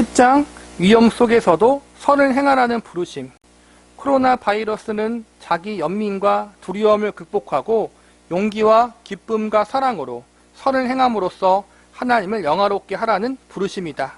10장 위험 속에서도 선을 행하라는 부르심. 코로나 바이러스는 자기 연민과 두려움을 극복하고 용기와 기쁨과 사랑으로 선을 행함으로써 하나님을 영화롭게 하라는 부르심이다.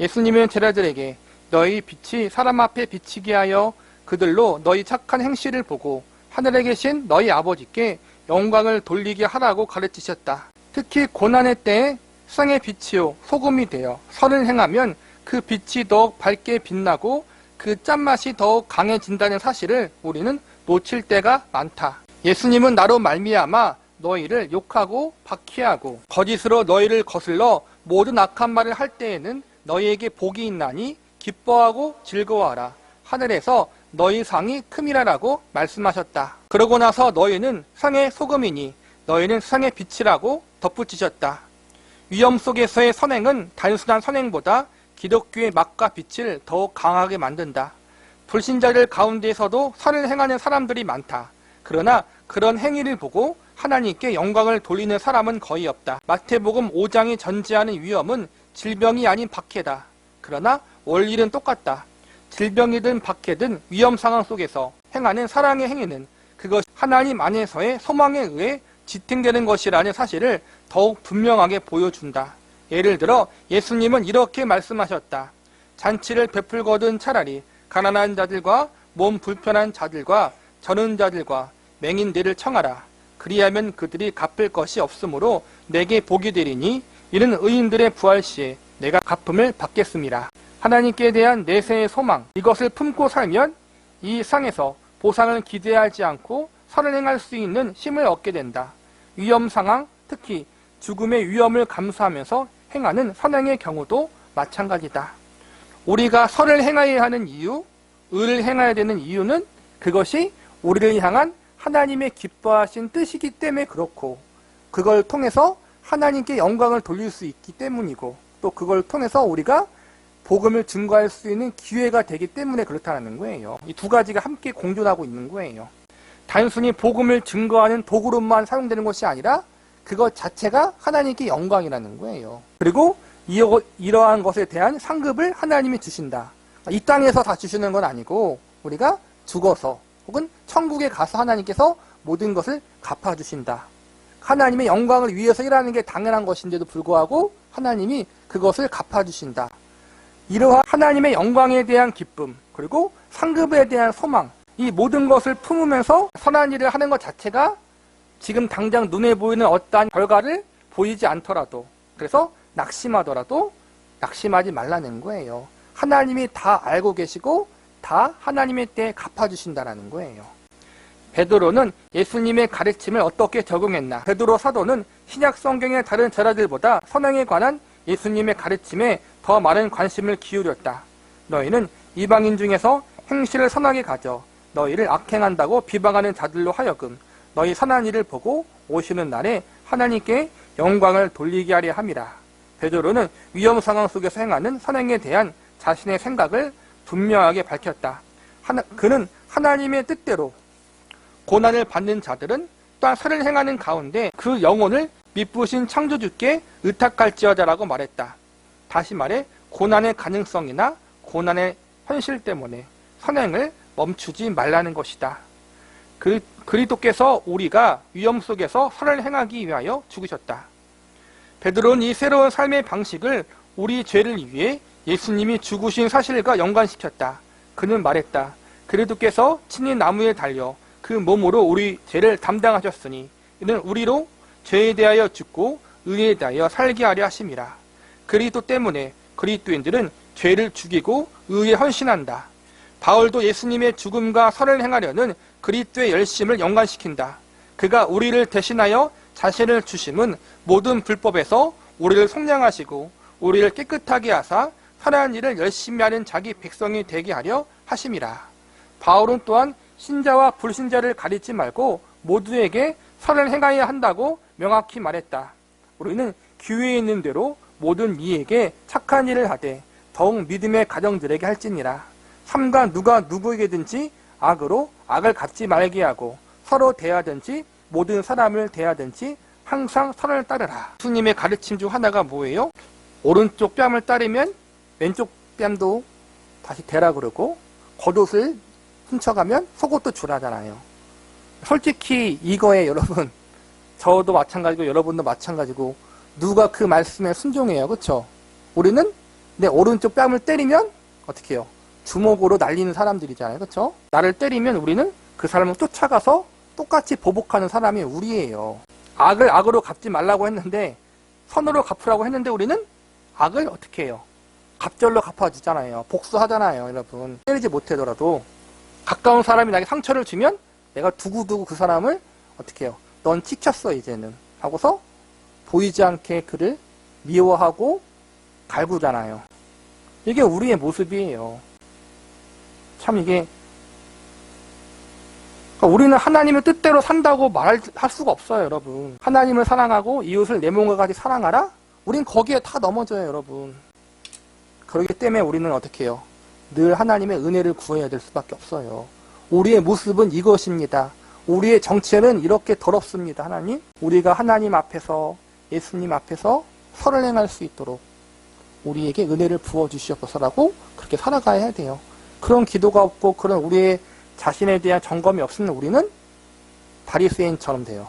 예수님은 제자들에게 너희 빛이 사람 앞에 비치게 하여 그들로 너희 착한 행실을 보고 하늘에 계신 너희 아버지께 영광을 돌리게 하라고 가르치셨다. 특히 고난의 때에 세상의 빛이요 소금이 되어 선을 행하면 그 빛이 더욱 밝게 빛나고 그 짠맛이 더욱 강해진다는 사실을 우리는 놓칠 때가 많다. 예수님은 나로 말미암아 너희를 욕하고 박해하고 거짓으로 너희를 거슬러 모든 악한 말을 할 때에는 너희에게 복이 있나니 기뻐하고 즐거워하라. 하늘에서 너희 상이 큼이라라고 말씀하셨다. 그러고 나서 너희는 상의 소금이니 너희는 상의 빛이라고 덧붙이셨다. 위험 속에서의 선행은 단순한 선행보다 기독교의 맛과 빛을 더욱 강하게 만든다. 불신자들 가운데에서도 선을 행하는 사람들이 많다. 그러나 그런 행위를 보고 하나님께 영광을 돌리는 사람은 거의 없다. 마태복음 5장이 전제하는 위험은 질병이 아닌 박해다. 그러나 원리는 똑같다. 질병이든 박해든 위험 상황 속에서 행하는 사랑의 행위는 그것 하나님 안에서의 소망에 의해 지탱되는 것이라는 사실을 더욱 분명하게 보여준다. 예를 들어 예수님은 이렇게 말씀하셨다. 잔치를 베풀거든 차라리 가난한 자들과 몸 불편한 자들과 저는 자들과 맹인들을 청하라. 그리하면 그들이 갚을 것이 없으므로 내게 복이 되리니 이는 의인들의 부활 시에 내가 갚음을 받겠습니다. 하나님께 대한 내세의 소망 이것을 품고 살면 이 상에서 보상을 기대하지 않고 선을 행할 수 있는 힘을 얻게 된다. 위험 상황, 특히 죽음의 위험을 감수하면서 행하는 선행의 경우도 마찬가지다. 우리가 선을 행하여야 하는 이유, 의를 행해야 되는 이유는 그것이 우리를 향한 하나님의 기뻐하신 뜻이기 때문에 그렇고 그걸 통해서 하나님께 영광을 돌릴 수 있기 때문이고 또 그걸 통해서 우리가 복음을 증거할 수 있는 기회가 되기 때문에 그렇다는 거예요. 이 두 가지가 함께 공존하고 있는 거예요. 단순히 복음을 증거하는 도구로만 사용되는 것이 아니라 그것 자체가 하나님께 영광이라는 거예요. 그리고 이러한 것에 대한 상급을 하나님이 주신다. 이 땅에서 다 주시는 건 아니고 우리가 죽어서 혹은 천국에 가서 하나님께서 모든 것을 갚아주신다. 하나님의 영광을 위해서 일하는 게 당연한 것인데도 불구하고 하나님이 그것을 갚아주신다. 이러한 하나님의 영광에 대한 기쁨, 그리고 상급에 대한 소망, 이 모든 것을 품으면서 선한 일을 하는 것 자체가 지금 당장 눈에 보이는 어떠한 결과를 보이지 않더라도, 그래서 낙심하더라도 낙심하지 말라는 거예요. 하나님이 다 알고 계시고 다 하나님의 때에 갚아주신다라는 거예요. 베드로는 예수님의 가르침을 어떻게 적용했나? 베드로 사도는 신약 성경의 다른 제자들보다 선행에 관한 예수님의 가르침에 더 많은 관심을 기울였다. 너희는 이방인 중에서 행실을 선하게 가져 너희를 악행한다고 비방하는 자들로 하여금 너희 선한 일을 보고 오시는 날에 하나님께 영광을 돌리게 하려 함이라. 베드로는 위험 상황 속에서 행하는 선행에 대한 자신의 생각을 분명하게 밝혔다. 하나, 그는 하나님의 뜻대로 고난을 받는 자들은 또한 선을 행하는 가운데 그 영혼을 미쁘신 창조주께 의탁할지어다라고 말했다. 다시 말해 고난의 가능성이나 고난의 현실 때문에 선행을 멈추지 말라는 것이다. 그, 그리스도께서 우리가 위험 속에서 선을 행하기 위하여 죽으셨다. 베드로는 이 새로운 삶의 방식을 우리 죄를 위해 예수님이 죽으신 사실과 연관시켰다. 그는 말했다. 그리스도께서 친히 나무에 달려 그 몸으로 우리 죄를 담당하셨으니 이는 우리로 죄에 대하여 죽고 의에 대하여 살게 하려 하심이라. 그리스도 때문에 그리스도인들은 죄를 죽이고 의에 헌신한다. 바울도 예수님의 죽음과 선을 행하려는 그리스도의 열심을 연관시킨다. 그가 우리를 대신하여 자신을 주심은 모든 불법에서 우리를 속량하시고 우리를 깨끗하게 하사 선한 일을 열심히 하는 자기 백성이 되게 하려 하심이라. 바울은 또한 신자와 불신자를 가리지 말고 모두에게 선을 행하여야 한다고 명확히 말했다. 우리는 기회에 있는 대로 모든 이에게 착한 일을 하되 더욱 믿음의 가정들에게 할지니라. 삼가 누가 누구에게든지 악으로 악을 갚지 말게 하고 서로 대하든지 모든 사람을 대하든지 항상 선을 따르라. 예수님의 가르침 중 하나가 뭐예요? 오른쪽 뺨을 따르면 왼쪽 뺨도 다시 대라 그러고 겉옷을 훔쳐가면 속옷도 주라잖아요. 솔직히 이거에 여러분 저도 마찬가지고 여러분도 마찬가지고 누가 그 말씀에 순종해요. 그렇죠? 우리는 내 오른쪽 뺨을 때리면 어떻게 해요? 주먹으로 날리는 사람들이잖아요. 그렇죠? 나를 때리면 우리는 그 사람을 쫓아가서 똑같이 보복하는 사람이 우리예요. 악을 악으로 갚지 말라고 했는데 선으로 갚으라고 했는데 우리는 악을 어떻게 해요? 갑절로 갚아주잖아요. 복수하잖아요, 여러분. 때리지 못하더라도 가까운 사람이 나에게 상처를 주면 내가 두고두고 그 사람을 어떻게 해요? 넌 지쳤어 이제는 하고서 보이지 않게 그를 미워하고 갈구잖아요. 이게 우리의 모습이에요. 참 이게 그러니까 우리는 하나님의 뜻대로 산다고 말할 수가 없어요, 여러분. 하나님을 사랑하고 이웃을 내 몸과 같이 사랑하라? 우린 거기에 다 넘어져요, 여러분. 그렇기 때문에 우리는 어떻게 해요? 늘 하나님의 은혜를 구해야 될 수밖에 없어요. 우리의 모습은 이것입니다. 우리의 정체는 이렇게 더럽습니다, 하나님. 우리가 하나님 앞에서, 예수님 앞에서 설을 행할 수 있도록 우리에게 은혜를 부어주시옵소서라고 그렇게 살아가야 돼요. 그런 기도가 없고 그런 우리의 자신에 대한 점검이 없으면 우리는 바리새인처럼 돼요.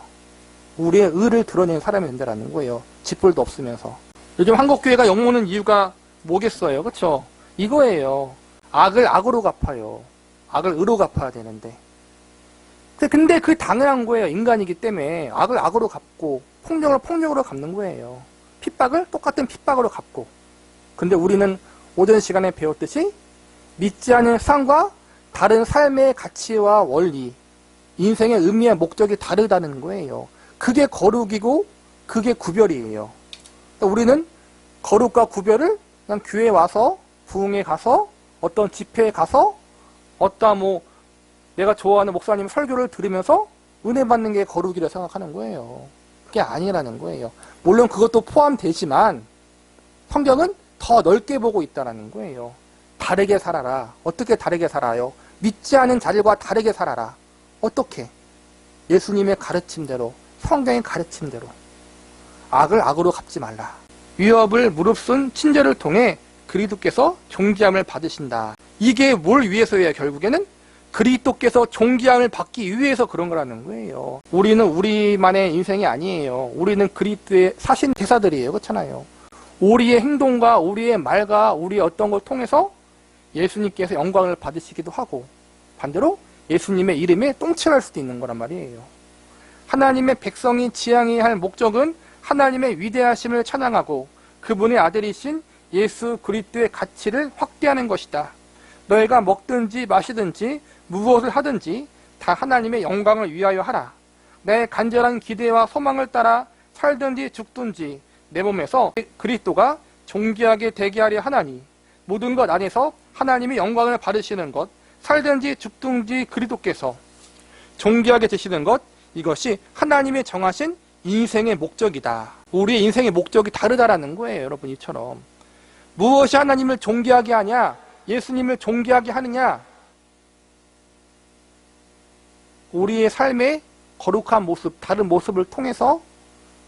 우리의 의를 드러내는 사람이 된다는 거예요. 짓불도 없으면서. 요즘 한국 교회가 욕먹는 이유가 뭐겠어요? 그쵸? 이거예요. 악을 악으로 갚아요. 악을 의로 갚아야 되는데. 근데 그 당연한 거예요. 인간이기 때문에 악을 악으로 갚고 폭력을 폭력으로 갚는 거예요. 핍박을 똑같은 핍박으로 갚고. 근데 우리는 오전 시간에 배웠듯이 믿지 않는 세상과 다른 삶의 가치와 원리, 인생의 의미와 목적이 다르다는 거예요. 그게 거룩이고 그게 구별이에요. 그러니까 우리는 거룩과 구별을 그냥 교회에 와서 부흥에 가서 어떤 집회에 가서 어따 뭐 내가 좋아하는 목사님 설교를 들으면서 은혜 받는 게 거룩이라 생각하는 거예요. 그게 아니라는 거예요. 물론 그것도 포함되지만 성경은 더 넓게 보고 있다는 거예요. 다르게 살아라. 어떻게 다르게 살아요? 믿지 않은 자들과 다르게 살아라. 어떻게? 예수님의 가르침대로, 성경의 가르침대로. 악을 악으로 갚지 말라. 위협을 무릅쓴 친절을 통해 그리스도께서 존귀함을 받으신다. 이게 뭘 위해서예요, 결국에는? 그리스도께서 존귀함을 받기 위해서 그런 거라는 거예요. 우리는 우리만의 인생이 아니에요. 우리는 그리스도의 사신 대사들이에요. 그렇잖아요. 우리의 행동과 우리의 말과 우리의 어떤 걸 통해서 예수님께서 영광을 받으시기도 하고 반대로 예수님의 이름에 똥칠할 수도 있는 거란 말이에요. 하나님의 백성이 지향해야 할 목적은 하나님의 위대하심을 찬양하고 그분의 아들이신 예수 그리스도의 가치를 확대하는 것이다. 너희가 먹든지 마시든지 무엇을 하든지 다 하나님의 영광을 위하여 하라. 내 간절한 기대와 소망을 따라 살든지 죽든지 내 몸에서 그리스도가 존귀하게 되게 하려 하나니 모든 것 안에서 하나님의 영광을 받으시는 것 살든지 죽든지 그리스도께서 존귀하게 되시는 것 이것이 하나님의 정하신 인생의 목적이다. 우리의 인생의 목적이 다르다라는 거예요, 여러분 이처럼. 무엇이 하나님을 존귀하게 하냐? 예수님을 존귀하게 하느냐? 우리의 삶의 거룩한 모습, 다른 모습을 통해서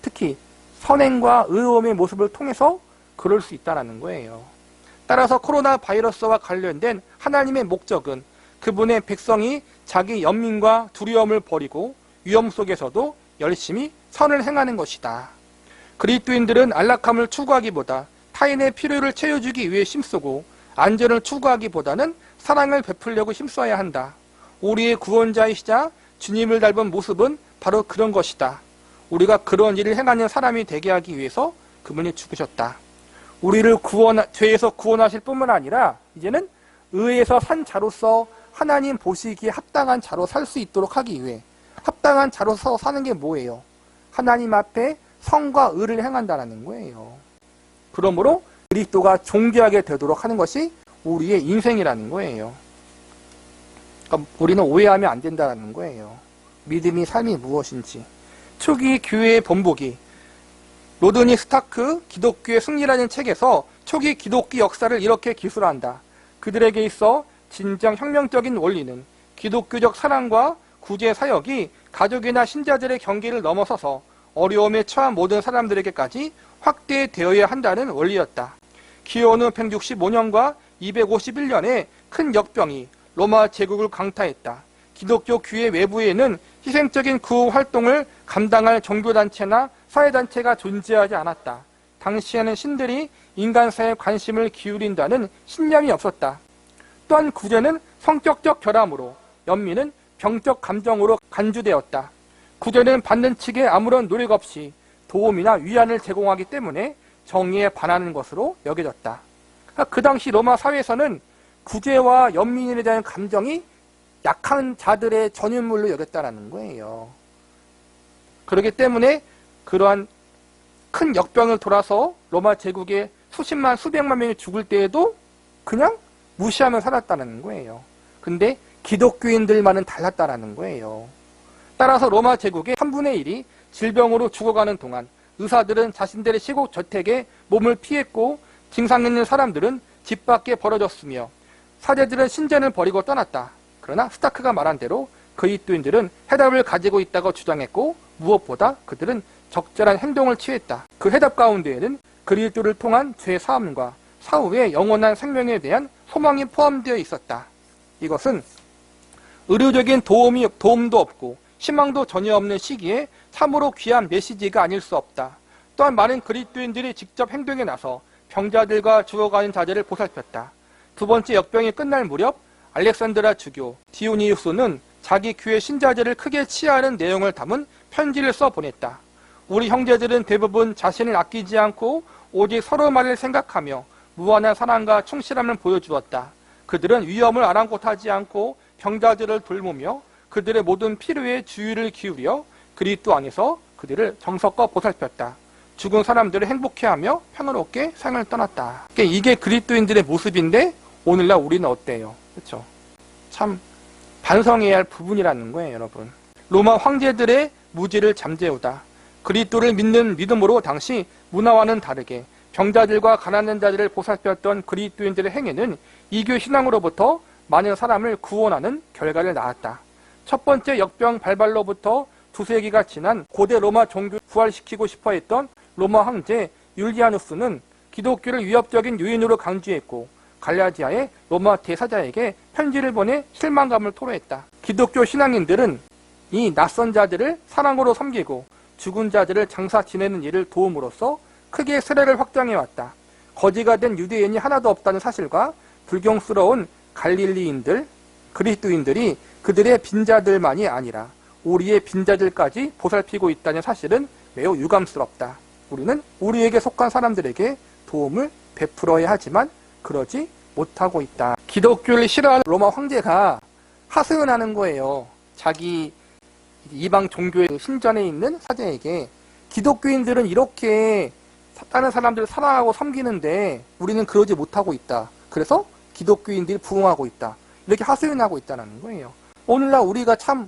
특히 선행과 의로움의 모습을 통해서 그럴 수 있다는 거예요. 따라서 코로나 바이러스와 관련된 하나님의 목적은 그분의 백성이 자기 연민과 두려움을 버리고 위험 속에서도 열심히 선을 행하는 것이다. 그리스도인들은 안락함을 추구하기보다 타인의 필요를 채워주기 위해 힘쓰고 안전을 추구하기보다는 사랑을 베풀려고 힘써야 한다. 우리의 구원자이시자 주님을 닮은 모습은 바로 그런 것이다. 우리가 그런 일을 행하는 사람이 되게 하기 위해서 그분이 죽으셨다. 우리를 구원, 죄에서 구원하실 뿐만 아니라 이제는 의에서 산 자로서 하나님 보시기에 합당한 자로 살 수 있도록 하기 위해 합당한 자로서 사는 게 뭐예요? 하나님 앞에 성과 의를 행한다는 거예요. 그러므로 그리스도가 존귀하게 되도록 하는 것이 우리의 인생이라는 거예요. 그러니까 우리는 오해하면 안 된다는 거예요. 믿음이 삶이 무엇인지. 초기 교회의 본보기 로드니 스타크 기독교의 승리라는 책에서 초기 기독교 역사를 이렇게 기술한다. 그들에게 있어 진정 혁명적인 원리는 기독교적 사랑과 구제 사역이 가족이나 신자들의 경계를 넘어서서 어려움에 처한 모든 사람들에게까지 확대되어야 한다는 원리였다. 기원후 165년과 251년에 큰 역병이 로마 제국을 강타했다. 기독교 교회 외부에는 희생적인 구호 활동을 감당할 종교단체나 사회단체가 존재하지 않았다. 당시에는 신들이 인간사에 관심을 기울인다는 신념이 없었다. 또한 구제는 성격적 결함으로 연민은 병적 감정으로 간주되었다. 구제는 받는 측에 아무런 노력 없이 도움이나 위안을 제공하기 때문에 정의에 반하는 것으로 여겨졌다. 그 당시 로마 사회에서는 구제와 연민에 대한 감정이 약한 자들의 전유물로 여겼다라는 거예요. 그렇기 때문에 그러한 큰 역병을 돌아서 로마 제국에 수십만 수백만 명이 죽을 때에도 그냥 무시하며 살았다는 거예요. 근데 기독교인들만은 달랐다라는 거예요. 따라서 로마 제국의 3분의 1이 질병으로 죽어가는 동안 의사들은 자신들의 시국 저택에 몸을 피했고 증상 있는 사람들은 집 밖에 벌어졌으며 사제들은 신전을 버리고 떠났다. 그러나 스타크가 말한 대로 그리스도인들은 해답을 가지고 있다고 주장했고 무엇보다 그들은 적절한 행동을 취했다. 그 해답 가운데에는 그리스도를 통한 죄 사함과 사후의 영원한 생명에 대한 소망이 포함되어 있었다. 이것은 의료적인 도움이 도움도 없고 희망도 전혀 없는 시기에 참으로 귀한 메시지가 아닐 수 없다. 또한 많은 그리스도인들이 직접 행동에 나서 병자들과 죽어가는 자들을 보살폈다. 두 번째 역병이 끝날 무렵 알렉산드라 주교 디오니우스는 자기 교회 신자들을 크게 치하하는 내용을 담은 편지를 써 보냈다. 우리 형제들은 대부분 자신을 아끼지 않고 오직 서로만을 생각하며 무한한 사랑과 충실함을 보여주었다. 그들은 위험을 아랑곳하지 않고 병자들을 돌보며 그들의 모든 필요에 주의를 기울여 그리스도 안에서 그들을 정석껏 보살폈다. 죽은 사람들을 행복해하며 평화롭게 생을 떠났다. 이게 그리스도인들의 모습인데 오늘날 우리는 어때요? 그렇죠? 참 반성해야 할 부분이라는 거예요, 여러분. 로마 황제들의 무지를 잠재우다. 그리스도를 믿는 믿음으로 당시 문화와는 다르게 병자들과 가난한 자들을 보살폈던 그리스도인들의 행위는 이교 신앙으로부터 많은 사람을 구원하는 결과를 낳았다. 첫 번째 역병 발발로부터 두세기가 지난 고대 로마 종교를 부활시키고 싶어 했던 로마 황제 율리아누스는 기독교를 위협적인 요인으로 강조했고 갈라디아의 로마 대사자에게 편지를 보내 실망감을 토로했다. 기독교 신앙인들은 이 낯선 자들을 사랑으로 섬기고 죽은 자들을 장사 지내는 일을 도움으로써 크게 세례를 확장해왔다. 거지가 된 유대인이 하나도 없다는 사실과 불경스러운 갈릴리인들, 그리스도인들이 그들의 빈자들만이 아니라 우리의 빈자들까지 보살피고 있다는 사실은 매우 유감스럽다. 우리는 우리에게 속한 사람들에게 도움을 베풀어야 하지만 그러지 못하고 있다. 기독교를 싫어하는 로마 황제가 하소연하는 거예요. 자기 이방 종교의 신전에 있는 사제에게 기독교인들은 이렇게 다른 사람들을 사랑하고 섬기는데 우리는 그러지 못하고 있다. 그래서 기독교인들이 부흥하고 있다. 이렇게 하소연하고 있다는 거예요. 오늘날 우리가 참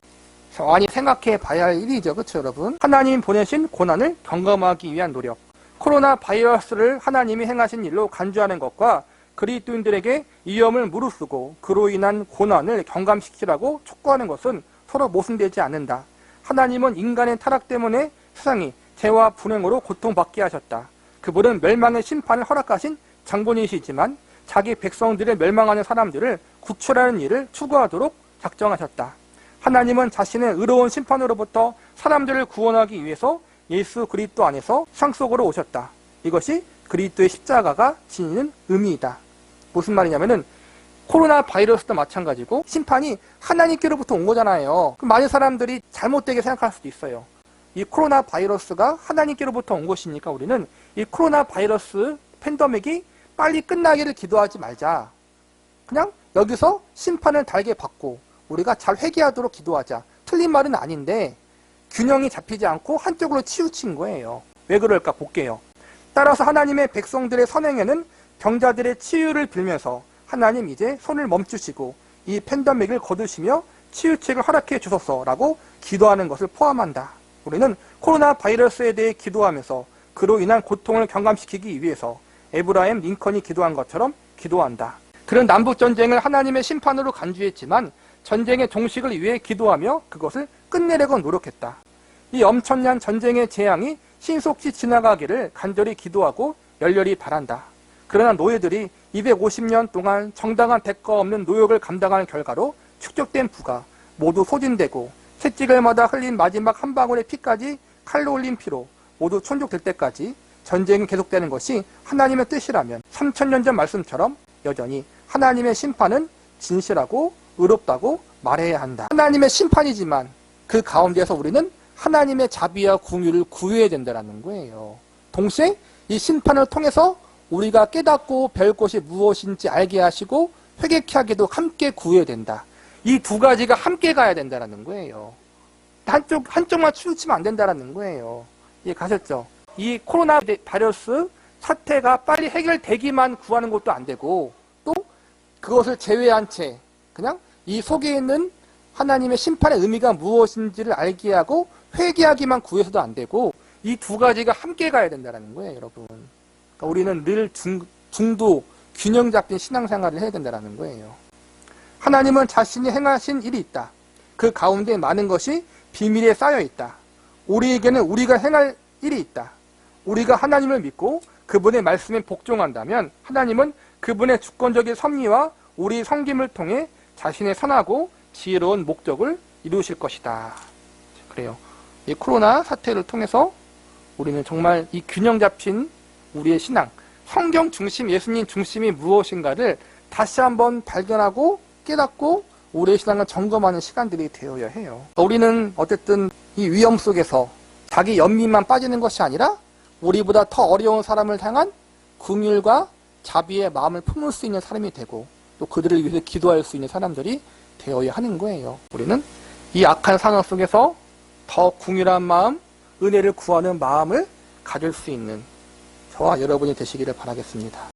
많이 생각해 봐야 할 일이죠. 그렇죠, 여러분? 하나님 보내신 고난을 경감하기 위한 노력. 코로나 바이러스를 하나님이 행하신 일로 간주하는 것과 그리스도인들에게 위험을 무릅쓰고 그로 인한 고난을 경감시키라고 촉구하는 것은 서로 모순되지 않는다. 하나님은 인간의 타락 때문에 세상이 죄와 불행으로 고통받게 하셨다. 그분은 멸망의 심판을 허락하신 장본이시지만 자기 백성들을 멸망하는 사람들을 구출하는 일을 추구하도록 작정하셨다. 하나님은 자신의 의로운 심판으로부터 사람들을 구원하기 위해서 예수 그리스도 안에서 상 속으로 오셨다. 이것이 그리스도의 십자가가 지니는 의미이다. 무슨 말이냐면은 코로나 바이러스도 마찬가지고 심판이 하나님께로부터 온 거잖아요. 많은 사람들이 잘못되게 생각할 수도 있어요. 이 코로나 바이러스가 하나님께로부터 온 것이니까 우리는 이 코로나 바이러스 팬데믹이 빨리 끝나기를 기도하지 말자. 그냥 여기서 심판을 달게 받고 우리가 잘 회개하도록 기도하자. 틀린 말은 아닌데 균형이 잡히지 않고 한쪽으로 치우친 거예요. 왜 그럴까 볼게요. 따라서 하나님의 백성들의 선행에는 병자들의 치유를 빌면서 하나님 이제 손을 멈추시고 이 팬데믹을 거두시며 치유책을 허락해 주소서라고 기도하는 것을 포함한다. 우리는 코로나 바이러스에 대해 기도하면서 그로 인한 고통을 경감시키기 위해서 에브라임 링컨이 기도한 것처럼 기도한다. 그런 남북 전쟁을 하나님의 심판으로 간주했지만 전쟁의 종식을 위해 기도하며 그것을 끝내려고 노력했다. 이 엄청난 전쟁의 재앙이 신속히 지나가기를 간절히 기도하고 열렬히 바란다. 그러나 노예들이 250년 동안 정당한 대가 없는 노역을 감당하는 결과로 축적된 부가 모두 소진되고 채찍을마다 흘린 마지막 한 방울의 피까지 칼로 흘린 피로 모두 천족될 때까지 전쟁이 계속되는 것이 하나님의 뜻이라면 3천년 전 말씀처럼 여전히 하나님의 심판은 진실하고 의롭다고 말해야 한다. 하나님의 심판이지만 그 가운데서 우리는 하나님의 자비와 궁유를 구해야 된다는 거예요. 동시에 이 심판을 통해서 우리가 깨닫고 별 것이 무엇인지 알게 하시고 회개케 하기도 함께 구해야 된다. 이 두 가지가 함께 가야 된다는 거예요. 한쪽 한쪽만 치우치면 안 된다는 거예요. 이해 가셨죠? 이 코로나 바이러스 사태가 빨리 해결되기만 구하는 것도 안 되고 또 그것을 제외한 채 그냥 이 속에 있는 하나님의 심판의 의미가 무엇인지를 알게 하고 회개하기만 구해서도 안 되고 이 두 가지가 함께 가야 된다는 거예요, 여러분. 그러니까 우리는 늘 중, 중도 균형 잡힌 신앙생활을 해야 된다는 거예요. 하나님은 자신이 행하신 일이 있다. 그 가운데 많은 것이 비밀에 쌓여 있다. 우리에게는 우리가 행할 일이 있다. 우리가 하나님을 믿고 그분의 말씀에 복종한다면 하나님은 그분의 주권적인 섭리와 우리 섬김을 통해 자신의 선하고 지혜로운 목적을 이루실 것이다. 그래요. 이 코로나 사태를 통해서 우리는 정말 이 균형 잡힌 우리의 신앙, 성경 중심, 예수님 중심이 무엇인가를 다시 한번 발견하고 깨닫고 우리의 신앙을 점검하는 시간들이 되어야 해요. 우리는 어쨌든 이 위험 속에서 자기 연민만 빠지는 것이 아니라 우리보다 더 어려운 사람을 향한 긍휼과 자비의 마음을 품을 수 있는 사람이 되고 또 그들을 위해서 기도할 수 있는 사람들이 되어야 하는 거예요. 우리는 이 악한 상황 속에서 더 궁휼한 마음, 은혜를 구하는 마음을 가질 수 있는 저와 여러분이 되시기를 바라겠습니다.